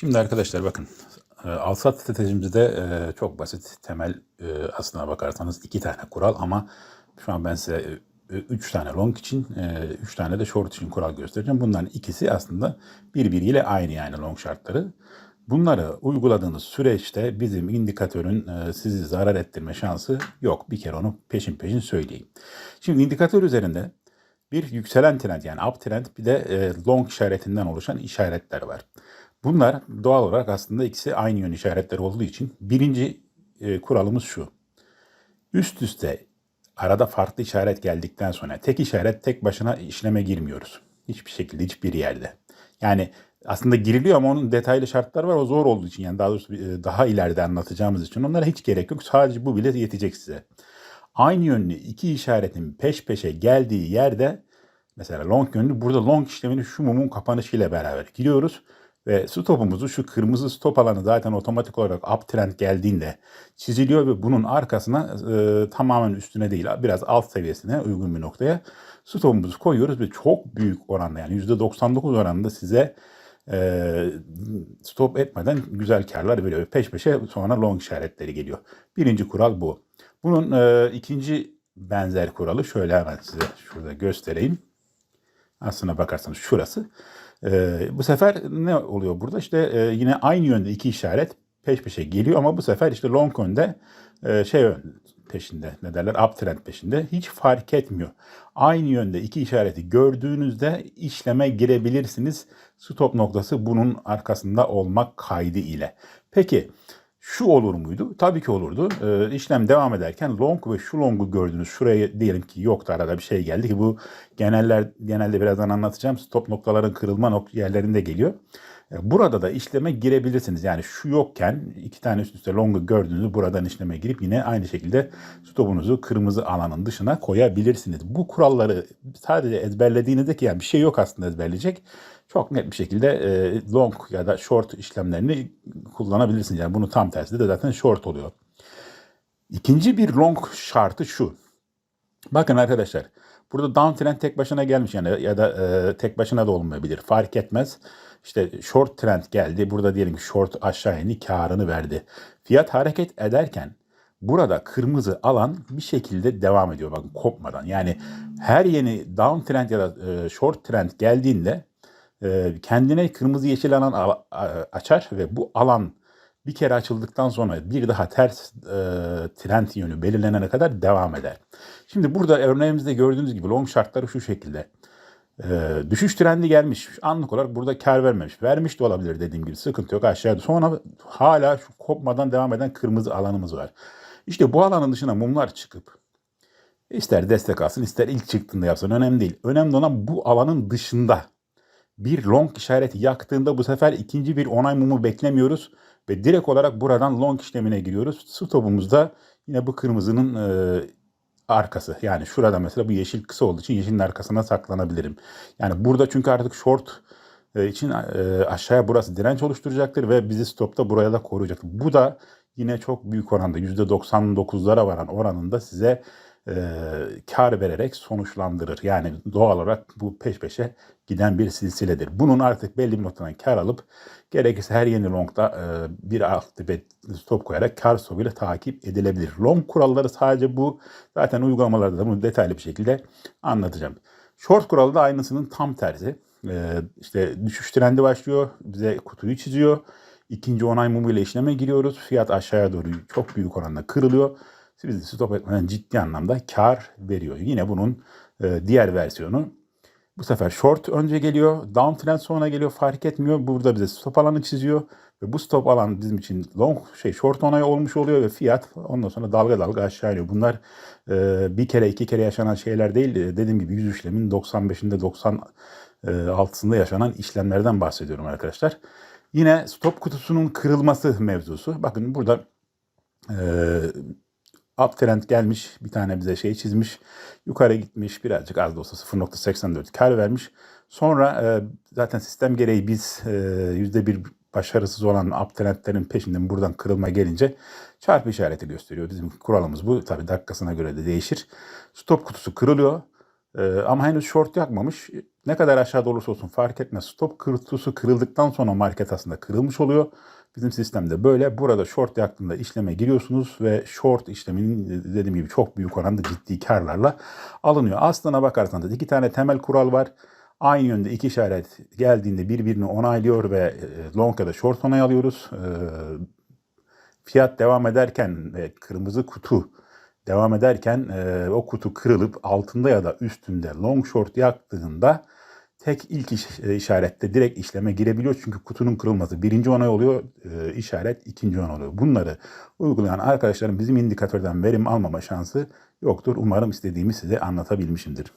Şimdi arkadaşlar bakın e, alsat stratejimizde e, çok basit temel e, aslına bakarsanız iki tane kural ama şu an ben size e, üç tane long için e, üç tane de short için kural göstereceğim. Bunların ikisi aslında birbiriyle aynı yani long şartları. Bunları uyguladığınız süreçte bizim indikatörün sizi zarar ettirme şansı yok. Bir kere onu peşin peşin söyleyeyim. Şimdi indikatör üzerinde bir yükselen trend yani uptrend bir de long işaretinden oluşan işaretler var. Bunlar doğal olarak aslında ikisi aynı yön işaretleri olduğu için birinci e, kuralımız şu. Üst üste arada farklı işaret geldikten sonra tek işaret tek başına işleme girmiyoruz. Hiçbir şekilde hiçbir yerde. Yani aslında giriliyor ama onun detaylı şartları var. O zor olduğu için yani daha doğrusu e, daha ileride anlatacağımız için onlara hiç gerek yok. Sadece bu bile yetecek size. Aynı yönlü iki işaretin peş peşe geldiği yerde mesela long yönlü burada long işlemini şu mumun kapanışıyla beraber giriyoruz. Ve stopumuzu şu kırmızı stop alanı zaten otomatik olarak uptrend geldiğinde çiziliyor ve bunun arkasına e, tamamen üstüne değil biraz alt seviyesine uygun bir noktaya stopumuzu koyuyoruz ve çok büyük oranda yani %99 oranında size e, stop etmeden güzel karlar veriyor. Peş peşe sonra long işaretleri geliyor. Birinci kural bu. Bunun e, ikinci benzer kuralı şöyle hemen size şurada göstereyim. Aslına bakarsanız şurası. Ee, bu sefer ne oluyor burada? İşte e, yine aynı yönde iki işaret peş peşe geliyor ama bu sefer işte long yönde e, şey peşinde ne derler uptrend peşinde hiç fark etmiyor. Aynı yönde iki işareti gördüğünüzde işleme girebilirsiniz. Stop noktası bunun arkasında olmak kaydı ile. Peki şu olur muydu? Tabii ki olurdu. Ee, işlem devam ederken long ve şu long'u gördünüz. Şuraya diyelim ki yoktu arada bir şey geldi ki bu geneller genelde birazdan anlatacağım. Stop noktaların kırılma nok yerlerinde geliyor. Ee, Burada da işleme girebilirsiniz. Yani şu yokken iki tane üst üste long'u gördüğünüzde buradan işleme girip yine aynı şekilde stopunuzu kırmızı alanın dışına koyabilirsiniz. Bu kuralları sadece ezberlediğinizde ki yani bir şey yok aslında ezberleyecek çok net bir şekilde e, long ya da short işlemlerini kullanabilirsiniz. Yani bunu tam tersi de zaten short oluyor. İkinci bir long şartı şu. Bakın arkadaşlar burada downtrend tek başına gelmiş yani ya da e, tek başına da olmayabilir fark etmez. İşte short trend geldi burada diyelim short aşağı indi karını verdi. Fiyat hareket ederken burada kırmızı alan bir şekilde devam ediyor bakın kopmadan. Yani her yeni downtrend ya da e, short trend geldiğinde e, kendine kırmızı yeşil alan açar ve bu alan bir kere açıldıktan sonra bir daha ters e, trend yönü belirlenene kadar devam eder. Şimdi burada örneğimizde gördüğünüz gibi long şartları şu şekilde. E, düşüş trendi gelmiş. Anlık olarak burada kar vermemiş. Vermiş de olabilir dediğim gibi. Sıkıntı yok aşağıda. Sonra hala şu kopmadan devam eden kırmızı alanımız var. İşte bu alanın dışına mumlar çıkıp ister destek alsın ister ilk çıktığında yapsın önemli değil. Önemli olan bu alanın dışında bir long işareti yaktığında bu sefer ikinci bir onay mumu beklemiyoruz ve direkt olarak buradan long işlemine giriyoruz. Stopumuzda yine bu kırmızının e, arkası. Yani şurada mesela bu yeşil kısa olduğu için yeşilin arkasına saklanabilirim. Yani burada çünkü artık short e, için e, aşağıya burası direnç oluşturacaktır ve bizi stopta buraya da koruyacaktır. Bu da yine çok büyük oranda %99'lara varan oranında size e, kar vererek sonuçlandırır. Yani doğal olarak bu peş peşe giden bir silsiledir. Bunun artık belli bir noktadan kar alıp gerekirse her yeni longda e, bir alt tepe stop koyarak kar stopuyla takip edilebilir. Long kuralları sadece bu. Zaten uygulamalarda da bunu detaylı bir şekilde anlatacağım. Short kuralı da aynısının tam tersi. E, işte düşüş trendi başlıyor. Bize kutuyu çiziyor. İkinci onay mumuyla işleme giriyoruz. Fiyat aşağıya doğru çok büyük oranda kırılıyor. Bizi stop etmeden ciddi anlamda kar veriyor. Yine bunun e, diğer versiyonu bu sefer short önce geliyor, downtrend sonra geliyor fark etmiyor. Burada bize stop alanı çiziyor ve bu stop alan bizim için long şey short onay olmuş oluyor ve fiyat ondan sonra dalga dalga aşağı iniyor. Bunlar e, bir kere iki kere yaşanan şeyler değil. E, Dediğim gibi 100 işlemin 95'inde 96'sında yaşanan işlemlerden bahsediyorum arkadaşlar. Yine stop kutusunun kırılması mevzusu. Bakın burada e, uptrend gelmiş. Bir tane bize şey çizmiş. Yukarı gitmiş. Birazcık az da olsa 0.84 kar vermiş. Sonra e, zaten sistem gereği biz e, %1 başarısız olan uptrendlerin peşinden buradan kırılma gelince çarpı işareti gösteriyor. Bizim kuralımız bu. Tabi dakikasına göre de değişir. Stop kutusu kırılıyor. Ee, ama henüz short yakmamış. Ne kadar aşağıda olursa olsun fark etmez. Stop kutusu kırıldıktan sonra market aslında kırılmış oluyor. Bizim sistemde böyle. Burada short yaktığında işleme giriyorsunuz ve short işleminin dediğim gibi çok büyük oranda ciddi karlarla alınıyor. Aslına bakarsanız iki tane temel kural var. Aynı yönde iki işaret geldiğinde birbirini onaylıyor ve e, long ya da short onay alıyoruz. Ee, fiyat devam ederken ve kırmızı kutu devam ederken e, o kutu kırılıp altında ya da üstünde long short yaktığında tek ilk iş- e, işarette direkt işleme girebiliyor. Çünkü kutunun kırılması birinci onay oluyor, e, işaret ikinci onay oluyor. Bunları uygulayan arkadaşların bizim indikatörden verim almama şansı yoktur. Umarım istediğimi size anlatabilmişimdir.